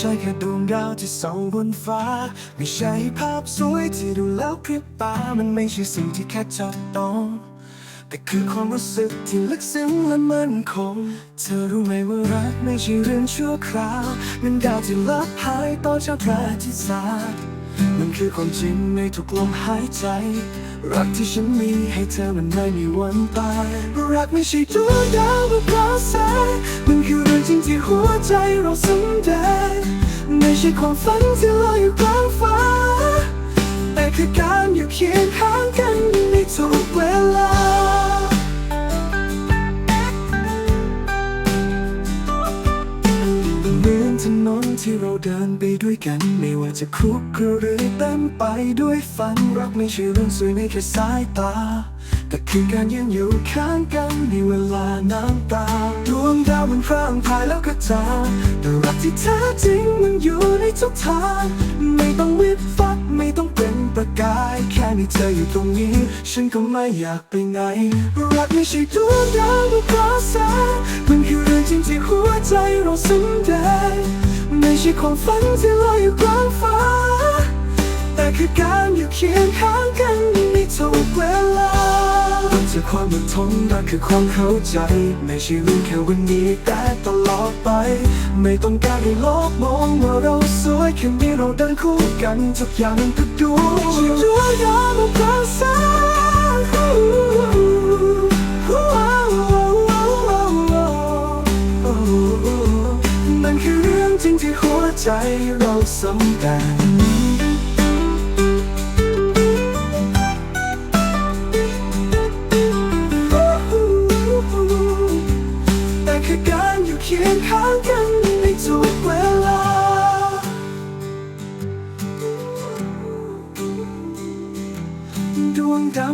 ช่แค่ดวงดาวที่ส่องบนฟ้า ไม่ใช่ภาพสวยที่ดูแล้วพริบตา มันไม่ใช่สิ่งที่แค่จับต้อง แต่คือความรู้สึกที่ลึกซึ้งและมั่นคง เธอรู้ไหมว่ารักไม่ใช่เรื่องชั่วคราวมันดาวที่ลับหายต่อจากพระอาทิตย์สาดมันคือความจริงในทุกลมหายใจ รักที่ฉันมีให้เธอมันไม่มีวันตาย รักไม่ใช่ดวงดาวหรือปลาแสงมันคือเรื่องจริงที่หัวใจเราสำแดงไม่ ใช่ความฝันที่ลอยอยู่กลางฟ้า แต่คือการอยู่เคียงข้างกันในทุกเวลา เหมือนถนนที่เราเดินไปด้วยกัน ไม่ว่าจะคุกหรือเต็มไปด้วยฝันรักไม่ใช่เรื่องสวยในแค่สายตา แต่คือการยืนอยู่ข้างกันในเวลาน้ำตาดวงดาวมันพร่างพายแล้วก็จางแต่รักที่แท้จริงมันอยู่ในทุกทางไม่ต้องวิบฟับไม่ต้องเป็นประกาย แค่มีเธออยู่ตรงนี้ ฉันก็ไม่อยากไปไหน รักไม่ใช่ดวงดาวหรือปลาแสงมันคือเรื่องจริงที่หัวใจเราสำแดงไม่ใช่ความฝันที่ลอยอยู่กลางฟ้า แต่คือการอยู่เคียงข้างกัน มันจะความอดทนรักคือความเข้าใจ ไม่ใช่เรื่องแค่วันนี้แต่ตลอดไป ไม่ต้องการให้โลกมองว่าเราสวยแค่มีเราเดินคู่กันทุกอย่างมันก็ดูจะดูยามันกลางแสงมันคือเรื่องจริงที่หัวใจเราสำแดง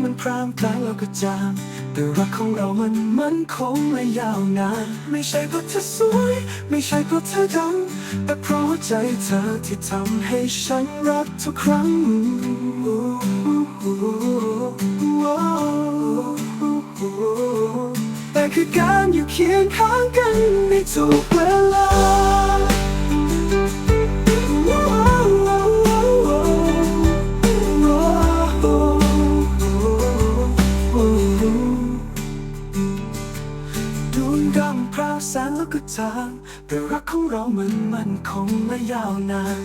มันพรามกลางแล้วก็จางแต่รักของเรามันมันคงและยาวนาน ไม่ใช่เพราะเธอสวย ไม่ใช่เพราะเธอดัง แต่เพราะใจเธอที่ทำให้ฉันรักทุกครั้งแต่คือการอยู่เคียงข้างกันในทุกเวลา ดวงดาวพราวแสงแล้วก็จางแต่รักของเรามันมันคงและยาวนาน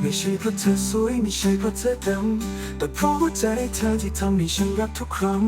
ไม่ใช่เพราะเธอสวยไม่ใช่เพราะเธอดำแต่เพราะหัวใจเธอที่ทำให้ฉันรักทุกครั้ง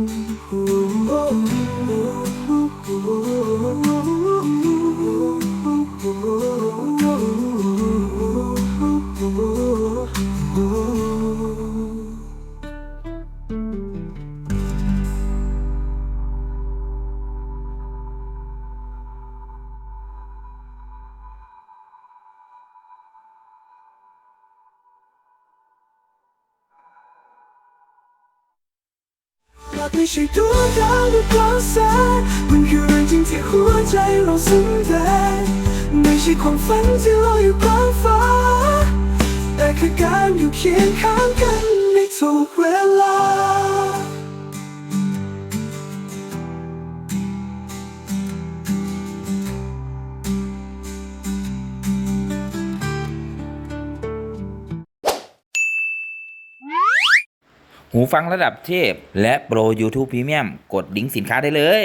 รักไม่ใช่ดวงดาวหรือกลางแสงมันคือเรื่องจริงที่หัวใจเราสำแดงไม่ใช่ความฝันที่ลอยอยู่กลางฟ้า แต่คือการอยู่เคียงข้างกันในทุกเวลา หูฟังระดับเทพ และโปร YouTube Premium กดลิงก์สินค้าได้เลย